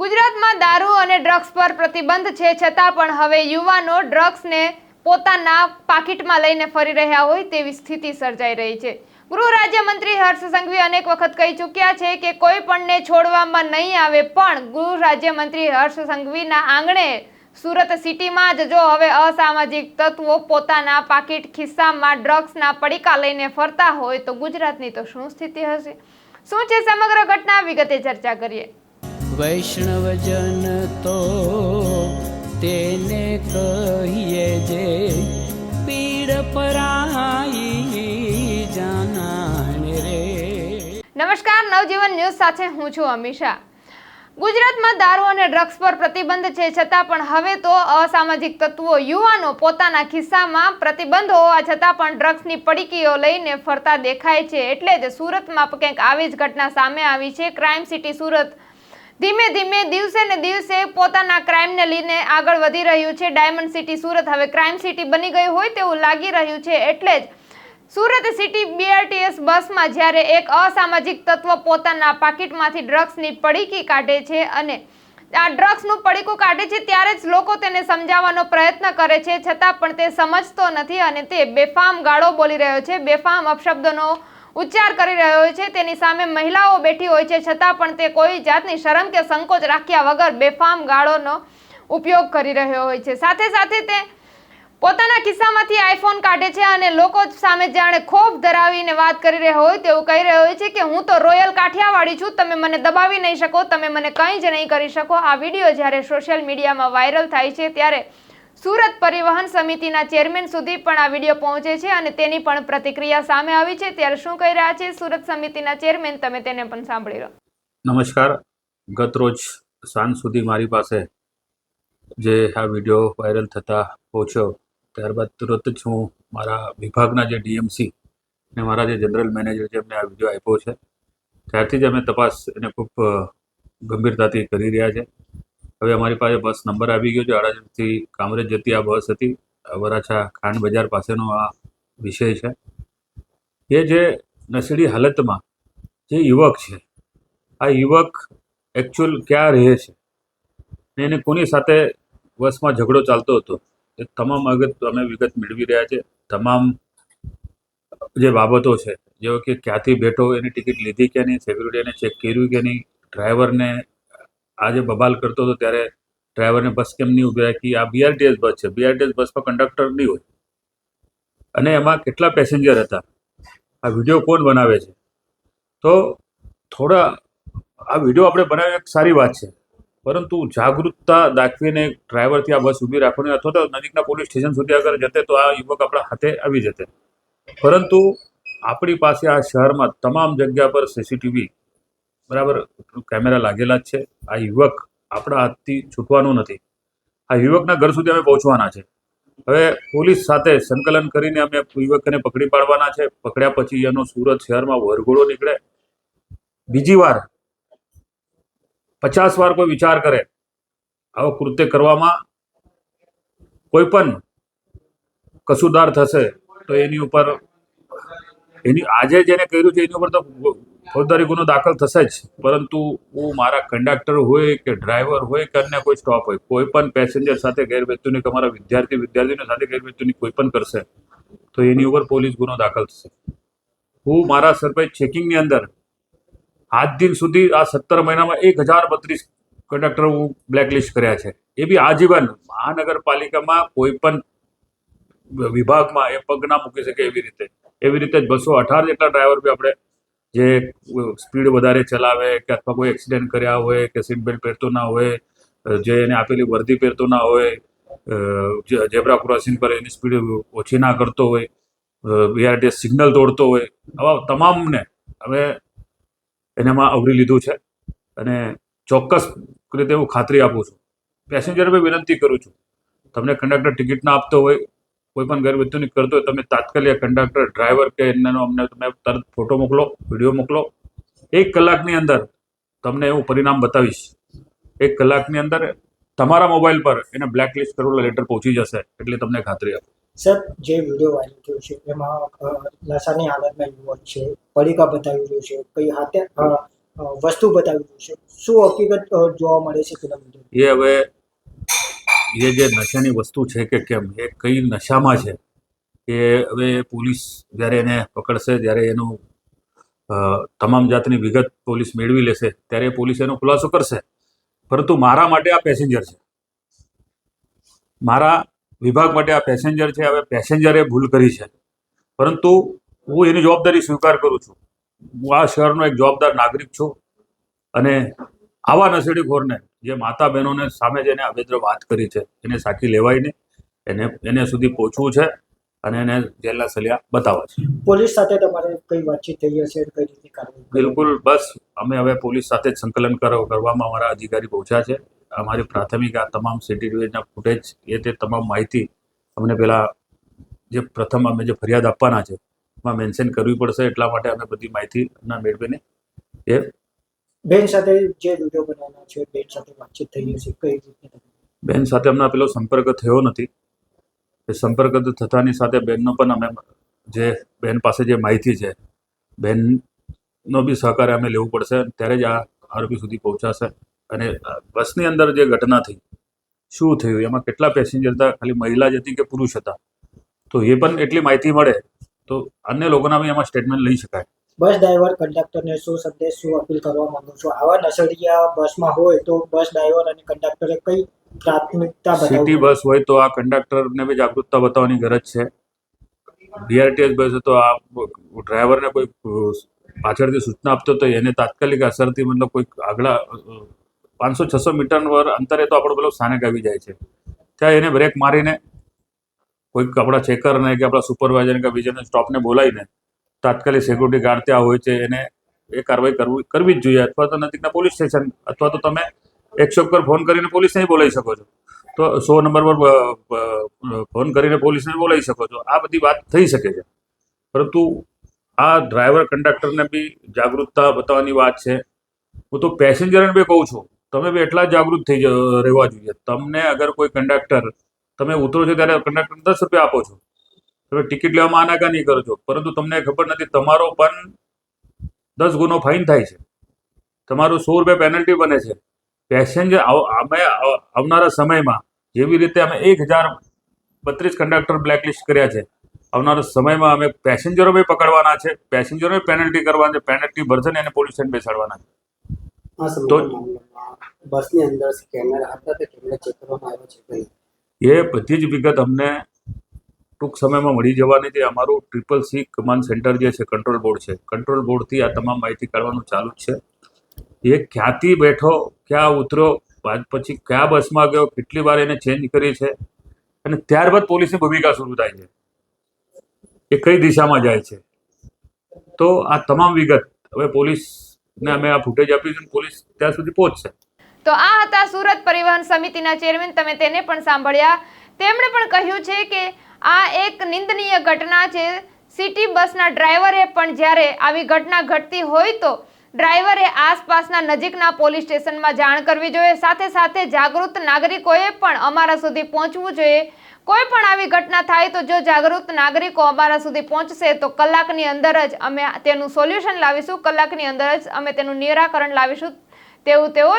ગુજરાતમાં દારૂ અને ડ્રગ્સ પર પ્રતિબંધ છે, છતાં પણ હવે યુવાનો ડ્રગ્સને પોતાના પાકીટમાં લઈને ફરી રહ્યા હોય તેવી સ્થિતિ સર્જાઈ રહી છે. ગૃહ રાજ્યમંત્રી હર્ષ સંઘવી અનેક વખત કહી ચૂક્યા છે કે કોઈ પણને છોડવામાં નહીં આવે, પણ ગૃહ રાજ્યમંત્રી હર્ષ સંઘવીના આંગણે સુરત સિટીમાં જ જો હવે અસામાજિક તત્વો પોતાના પાકીટ ખિસ્સામાં ડ્રગ્સના પડીકા લઈને ફરતા હોય તો ગુજરાતની તો શું સ્થિતિ હશે? શું છે સમગ્ર ઘટના? વિગતે ચર્ચા કરીએ. વૈષ્ણવજન તો તેને કહીએ જે પીડ પરાઈ જાણે રે. નમસ્કાર, નવજીવન ન્યૂઝ સાથે હું છું અમીષા. ગુજરાતમાં દારૂ અને ડ્રગ્સ પર પ્રતિબંધ છે છતાં પણ હવે તો અસામાજિક તત્વો યુવાનો પોતાના ખિસ્સામાં પ્રતિબંધ હોવા છતાં પણ ડ્રગ્સની પડીકીઓ લઈને ફરતા દેખાય છે. એટલે જ સુરતમાં કંઈક આવી જ ઘટના સામે આવી છે. ક્રાઇમ સિટી સુરત ધીમે ધીમે દિવસે ને દિવસે પોતાના ક્રાઇમને લઈને આગળ વધી રહ્યું છે. ડાયમંડ સિટી સુરત હવે ક્રાઇમ સિટી બની ગઈ હોય તેવું લાગી રહ્યું છે. એટલે જ સુરત સિટી બીઆરટીએસ બસમાં જ્યારે એક અસામાજિક તત્વ પોતાના પાકીટમાંથી ડ્રગ્સની પડીકી કાઢે છે અને આ ડ્રગ્સનું પડીકું કાઢે છે ત્યારે જ લોકો તેને સમજાવવાનો પ્રયત્ન કરે છે. છતાં પણ તે સમજતો નથી અને તે બેફામ ગાળો બોલી રહ્યો છે. બેફામ અપશબ્દોનો ઉચ્ચાર કરી રહ્યો હોય છે. તેની સામે મહિલાઓ બેઠી હોય છે. છતાં પણ તે કોઈ જાતની શરમ કે સંકોચ રાખ્યા વગર બેફામ ગાળોનો ઉપયોગ કરી રહ્યો હોય છે. સાથે સાથે તે પોતાના ખિસ્સામાંથી આઈફોન કાઢે છે અને લોકો સામે જાણે ખોફ ધરાવીને વાત કરી રહ્યો હોય તેવું કહી રહ્યો હોય છે કે હું તો રોયલ કાઠિયાવાડી છું. તમે મને દબાવી નહીં શકો, તમે મને કંઈ જ નહીં કરી શકો. આ વીડિયો જ્યારે સોશિયલ મીડિયામાં વાયરલ થાય છે ત્યારે સુરત પરિવહન સમિતિના ચેરમેન સુધી પણ આ વીડિયો પહોંચે છે અને તેની પણ પ્રતિક્રિયા સામે આવી છે. ત્યારે શું કહી રહ્યા છે સુરત સમિતિના ચેરમેન? તમે તેને પણ સાંભળી લો. નમસ્કાર. ગત રોજ સાંજ સુધી મારી પાસે જે આ વીડિયો વાયરલ થતા પહોંચ્યો, ત્યારબાદ તુરંત જ હું મારા વિભાગના જે ડીએમસી ને મારા જે જનરલ મેનેજર છે એમને આ વીડિયો આપ્યો છે. ત્યારથી જ અમે તપાસ એને ખૂબ ગંભીરતાથી કરી રહ્યા છે. હવે અમારી પાસે બસ નંબર આવી ગયો છે. અડાજણથી કામરેજ જતી આ બસ હતી. વરાછા ખાંડ બજાર પાસેનો આ વિષય છે. એ જે નસીડી હાલતમાં જે યુવક છે, આ યુવક એકચ્યુઅલ ક્યાં રહે છે? ને એને કોની સાથે બસમાં ઝઘડો ચાલતો હતો? એ તમામ અગત અમે વિગત મેળવી રહ્યા છે. તમામ જે બાબતો છે જેવો કે ક્યાંથી બેઠો એની ટિકિટ લીધી કે નહીં સિક્યુરિટીને ચેક કર્યું કે નહીં ડ્રાઈવરને આજે બબાલ કરતો હતો ત્યારે ડ્રાઈવરને બસ કેમ નહીં ઊભી રાખી? આ બીઆરટીએસ બસ છે. બીઆરટીએસ બસમાં કંડક્ટર નહીં હોય. અને એમાં કેટલા પેસેન્જર હતા? આ વીડિયો કોણ બનાવે છે? તો થોડા, આ વીડિયો આપણે બનાવી એક સારી વાત છે. પરંતુ જાગૃતતા દાખવીને ડ્રાઈવરથી આ બસ ઊભી રાખવાની અથવા તો નજીકના પોલીસ સ્ટેશન સુધી આગળ જતે તો આ યુવક આપણા હાથે આવી જતે. પરંતુ આપણી પાસે આ શહેરમાં તમામ જગ્યા પર સીસીટીવી બરાબર? કેમેરા લાગેલા જ છે. આ યુવક આપણા હાથથી છૂટવાનો નથી. આ યુવકના ઘર સુધી અમે પહોંચવાના છે. હવે પોલીસ સાથે સંકલન કરીને અમે યુવકને પકડી પાડવાના છે. પકડ્યા પછી એનો સુરત શહેરમાં વરઘોડો નીકળે. બીજી વાર પચાસ વાર કોઈ વિચાર કરે આવો કૃત્ય કરવામાં કોઈ પણ કસુદાર થશે તો એની ઉપર એની આજે જેને કર્યું છે એની ઉપર તો ફોજદારી ગુનો દાખલ થશે જ. પરંતુ હું મારા કંડક્ટર હોય કે ડ્રાઈવર હોય કે અન્ય કોઈ સ્ટોપ હોય, કોઈ પણ પેસેન્જર સાથે ગેરવર્તણૂક અમારા વિદ્યાર્થી વિદ્યાર્થીઓ સાથે ગેરવર્તણૂક કોઈ પણ કરશે, તો એની ઉપર પોલીસ ગુનો દાખલ થશે. હું મારા સરપંચ ચેકિંગની અંદર આજ દિન સુધી આ સત્તર મહિનામાં એક હજાર બત્રીસ કંડક્ટર હું બ્લેકલિસ્ટ કર્યા છે. એ બી આજીવન મહાનગરપાલિકામાં કોઈ પણ વિભાગમાં એ પગ ના મૂકી શકે એવી રીતે. એવી રીતે જ બસો અઢાર જેટલા ડ્રાઈવર બી આપણે જે સ્પીડ વધારે ચલાવે કે અથવા કોઈ એક્સિડન્ટ કર્યા હોય કે સીટ બેલ્ટ પહેરતો ના હોય જે એને આપેલી વર્દી પહેરતો ના હોય ઝેબ્રા ક્રોસિંગ પર એની સ્પીડ ઓછી ના કરતો હોય બીઆરટીએસ સિગ્નલ તોડતો હોય, આવા તમામને હવે એનામાં આવરી લીધું છે અને ચોક્કસ રીતે હું ખાતરી આપું છું. પેસેન્જર બી વિનંતી કરું છું. તમને કંડક્ટર ટિકિટ ના આપતો હોય કોઈ પણ ગેરવર્તણૂક કરતો તમે તાત્કાલિક કંડક્ટર ડ્રાઈવર કે એમનો અમને તમે તરત ફોટો મોકલો વીડિયો મોકલો. એક કલાકની અંદર તમને હું પરિણામ બતાવીશ. એક કલાકની અંદર તમારા મોબાઈલ પર એને બ્લેકલિસ્ટ કરેલો લેટર પહોંચી જશે એટલે તમને ખાતરી આપો. સર જે વીડિયો વાયરલ થયો છે એમાં નશાની હાલતમાં યુવક છે પડીકા બતાવી રહ્યું છે કઈ હાથે વસ્તુ બતાવી રહ્યું છે. શું હકીકત જોવા મળે છે પેલા એ હવે એ જે નશાની વસ્તુ છે કે કેમ, એ કઈ નશામાં છે એ હવે પોલીસ જ્યારે એને પકડશે, જ્યારે એનું તમામ જાતની વિગત પોલીસ મેળવી લેશે, ત્યારે પોલીસ એનો ખુલાસો કરશે. પરંતુ મારા માટે આ પેસેન્જર છે. મારા વિભાગ માટે આ પેસેન્જર છે, હવે પેસેન્જરે ભૂલ કરી છે. પરંતુ હું એની જવાબદારી સ્વીકાર કરું છું. હું આ શહેરનો એક જવાબદાર નાગરિક છું અને આવા નશેડીખોરને જે માતા બહેનોને સામે જેને અભદ્ર વાત કરી છે એને સાચી લેવાય નહીં એને એને સુધી પહોંચવું છે અને એને જેલના સલિયા બતાવવા છે. પોલીસ સાથે તમારે કઈ વાતચીત થઈ હશે કઈ રીતે કાર્યવાહી બિલકુલ બસ અમે હવે પોલીસ સાથે જ સંકલન કર- કરવામાં અમારા અધિકારી પહોંચ્યા છે. અમારી પ્રાથમિક આ તમામ સીટીટીવીના ફૂટેજ એ તે તમામ માહિતી અમને પેલા જે પ્રથમ અમે જે ફરિયાદ આપવાના છે એમાં મેન્શન કરવી પડશે એટલા માટે અમે બધી માહિતીના મેળવીને એ બેન સાથે જે વીડિયો બનાવવાનો છે, બેન સાથે વાતચીત થઈ હશે કઈ રીતે બેન સાથે અમને પેલો સંપર્ક થયો નથી. એ સંપર્ક થતાની સાથે બેનનો પણ અમે જે બેન પાસે જે માહિતી છે, બેનનો બી સહકાર અમે લેવું પડશે. ત્યારે જ આ આરોપી સુધી પહોંચાશે. અને બસની અંદર જે ઘટના થઈ, શું થયું, એમાં કેટલા પેસેન્જર હતા? ખાલી મહિલા જ હતી કે પુરુષ હતા? તો એ પણ એટલી માહિતી મળે, તો અન્ય લોકોના બી એમાં સ્ટેટમેન્ટ લઈ શકાય. બસ ડ્રાઈવર, કંડક્ટરને શું સંદેશ, શું અપીલ કરવા માંગુ છો? આવા નશેડિયા બસમાં હોય તો બસ ડ્રાઈવર અને કંડક્ટરે કઈ પ્રાથમિકતા સિટી બસ હોય તો આ કંડક્ટરને બી જાગૃતતા બતાવવાની ગરજ છે. બીઆરટીએસ બસ તો આ ડ્રાઈવરને કોઈ પાછળથી સૂચના આપતો તો એને તાત્કાલિક અસરથી મતલબ કોઈ આગળ પાંચસો, છસો મીટર અંતરે તો આપણો પેલો સ્થાનક આવી જાય છે. ત્યાં એને બ્રેક મારીને કોઈક આપણા ચેકરને કે આપણા સુપરવાઇઝરને કે બીજાને સ્ટોપને બોલાવીને તાત્કાલિક સિક્યુરિટી ગાર્ડ ત્યાં હોય છે, એને એ કાર્યવાહી કરવી કરવી જ જોઈએ. અથવા તો નજીકના પોલીસ સ્ટેશન અથવા તો તમે એકસો પર ફોન કરીને પોલીસને બોલાવી શકો છો. તો સો નંબર પર ફોન કરીને પોલીસને બોલાવી શકો છો. આ બધી વાત થઈ શકે છે. પરંતુ આ ડ્રાઈવર કંડક્ટરને બી જાગૃતતા બતાવવાની વાત છે. હું તો પેસેન્જરને બી કહું છું, તમે બી એટલા જાગૃત થઈ રહેવા જોઈએ. તમને અગર કોઈ કંડક્ટર તમે ઉતરો છો ત્યારે કંડક્ટર દસ રૂપિયા આપો છો. તમે ટિકિટ લેવામાં આનાકાની કરો છો. પરંતુ તમને ખબર નથી તમારો પણ દસ ગુનો ફાઇન થાય છે. તમારું સો રૂપિયા પેનલ્ટી બને છે. પેસેન્જર અમે આવનારા સમયમાં જેવી રીતે અમે એક હજાર બત્રીસ કંડક્ટર બ્લેકલિસ્ટ કર્યા છે આવનારા સમયમાં અમે પેસેન્જરો બી પકડવાના છે. પેસેન્જરો પેનલ્ટી કરવાના છે. પેનલ્ટી ભરશે ને એને પોલીસ સ્ટેશન બેસાડવાના છે. તો- બસની અંદર સ્કેનર હતા તે ચેક કરવામાં આવ્યો છે એ બધી જ વિગત અમને ટૂંક સમયમાં મળી જવાની છે અમારું ટ્રિપલ સી કમાન્ડ સેન્ટર જે છે કંટ્રોલ બોર્ડ છે. કંટ્રોલ બોર્ડથી આ તમામ માહિતી કાઢવાનું ચાલુ છે. એ ક્યાંથી બેઠો, ક્યાં ઉતર્યો પછી કયા બસમાં ગયો, કેટલી વાર એને ચેન્જ કરી છે અને ત્યારબાદ પોલીસની ભૂમિકા શરૂ થાય છે. એ કઈ દિશામાં જાય છે. તો આ તમામ વિગત હવે પોલીસને અમે આ ફૂટેજ આપીશું પોલીસ ત્યાં સુધી પહોંચશે. તો આ હતા સુરત પરિવહન સમિતિના ચેરમેન તમે તેને પણ સાંભળ્યા. તેમણે પણ કહ્યું છે કે આ એક નિંદનીય ઘટના છે. સિટી બસના ડ્રાઈવરે પણ જ્યારે આવી ઘટના ઘટતી હોય તો ડ્રાઈવરે આસપાસના નજીકના પોલીસ સ્ટેશનમાં જાણ કરવી જોઈએ. સાથે સાથે જાગૃત નાગરિકોએ પણ અમારા સુધી પહોંચવું જોઈએ. કોઈ પણ આવી ઘટના થાય તો જો જાગૃત નાગરિકો અમારા સુધી પહોંચશે તો કલાકની અંદર જ અમે તેનું સોલ્યુશન લાવીશું. કલાકની અંદર જ અમે તેનું નિરાકરણ લાવીશું. તેવું તેઓ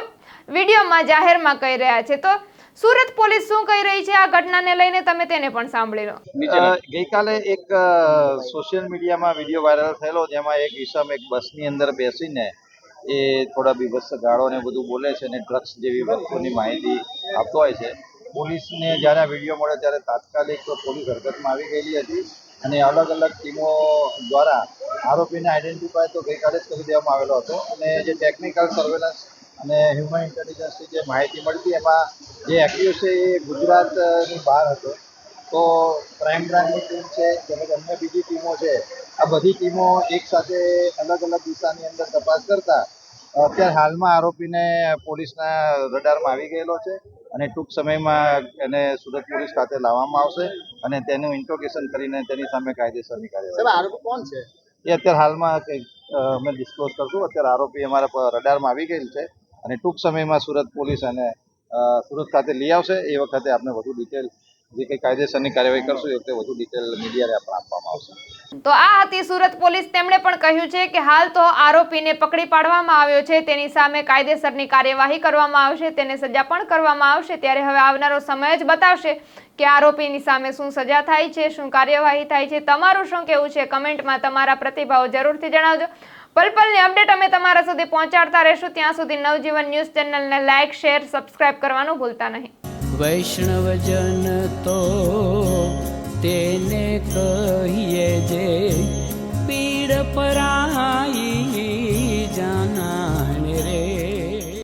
વિડીયોમાં જાહેરમાં કહી રહ્યા છે. તો સુરત પોલીસ શું કહી રહી છે? આ ઘટનાને લઈને તમે તેને પણ સાંભળી લો ગઈકાલે એક સોશિયલ મીડિયામાં વીડિયો વાયરલ થયેલો, જેમાં એક ઈસમ એક બસની અંદર બેસીને એ થોડા બીભત્સ ગાળો ને બધું બોલે છે અને ડ્રગ્સ જેવી વસ્તુની માહિતી આપતો હોય છે. પોલીસને જ્યારે આ વીડિયો મળ્યો, ત્યારે તાત્કાલિક પોલીસ હરકતમાં આવી ગયેલી હતી અને અલગ અલગ ટીમો દ્વારા આરોપીને આઈડેન્ટિફાય તો ગઈકાલે જ કરી દેવામાં આવેલો હતો અને જે ટેકનિકલ સર્વેલન્સ અને હ્યુમન ઇન્ટેલિજન્સની જે માહિતી મળતી એમાં જે એક્ટિવ છે એ ગુજરાતની બહાર હતો. તો ક્રાઇમ બ્રાન્ચની ટીમ છે તેમજ અન્ય બીજી ટીમો છે આ બધી ટીમો એક સાથે અલગ અલગ દિશાની અંદર તપાસ કરતા અત્યારે હાલમાં આરોપીને પોલીસના રડારમાં આવી ગયેલો છે અને ટૂંક સમયમાં એને સુરત પોલીસ ખાતે લાવવામાં આવશે અને તેનું ઇન્ટ્રોગેશન કરીને તેની સામે કાયદેસરની કાર્યવાહી આરોપી કોણ છે? એ અત્યારે હાલમાં અમે ડિસ્ક્લોઝ કરશું. અત્યારે આરોપી અમારા રડારમાં આવી ગયેલ છે. અને ટૂંક સમયમાં સુરત પોલીસ અને સુરત ખાતે લઈ આવશે. એ વખતે આપણે વધુ ડિટેલ જે કંઈ કાયદેસરની કાર્યવાહી કરશું, એ વખતે વધુ ડિટેલ મીડિયાને આપણે આપવામાં આવશે. તો આ હતી સુરત પોલીસ. તેમણે પણ કહ્યું છે કે હાલ તો આરોપીને પકડી પાડવામાં આવ્યો છે. તેની સામે કાયદેસરની કાર્યવાહી કરવામાં આવશે. તેને સજા પણ કરવામાં આવશે. ત્યારે હવે આવનારો સમય જ બતાવશે કે આરોપીની સામે શું સજા થાય છે, શું કાર્યવાહી થાય છે. તમારું શું કહેવું છે? કમેન્ટમાં તમારા પ્રતિભાવો જરૂરથી જણાવજો. પલપલની અપડેટ અમે તમારા સુધી પહોંચાડતા રહેશું. ત્યાં સુધી નવજીવન ન્યૂઝ ચેનલને લાઇક શેર, સબસ્ક્રાઇબ કરવાનું ભૂલતા નહીં. વૈષ્ણવજન તો તેને કહીએ જે પીડ પરા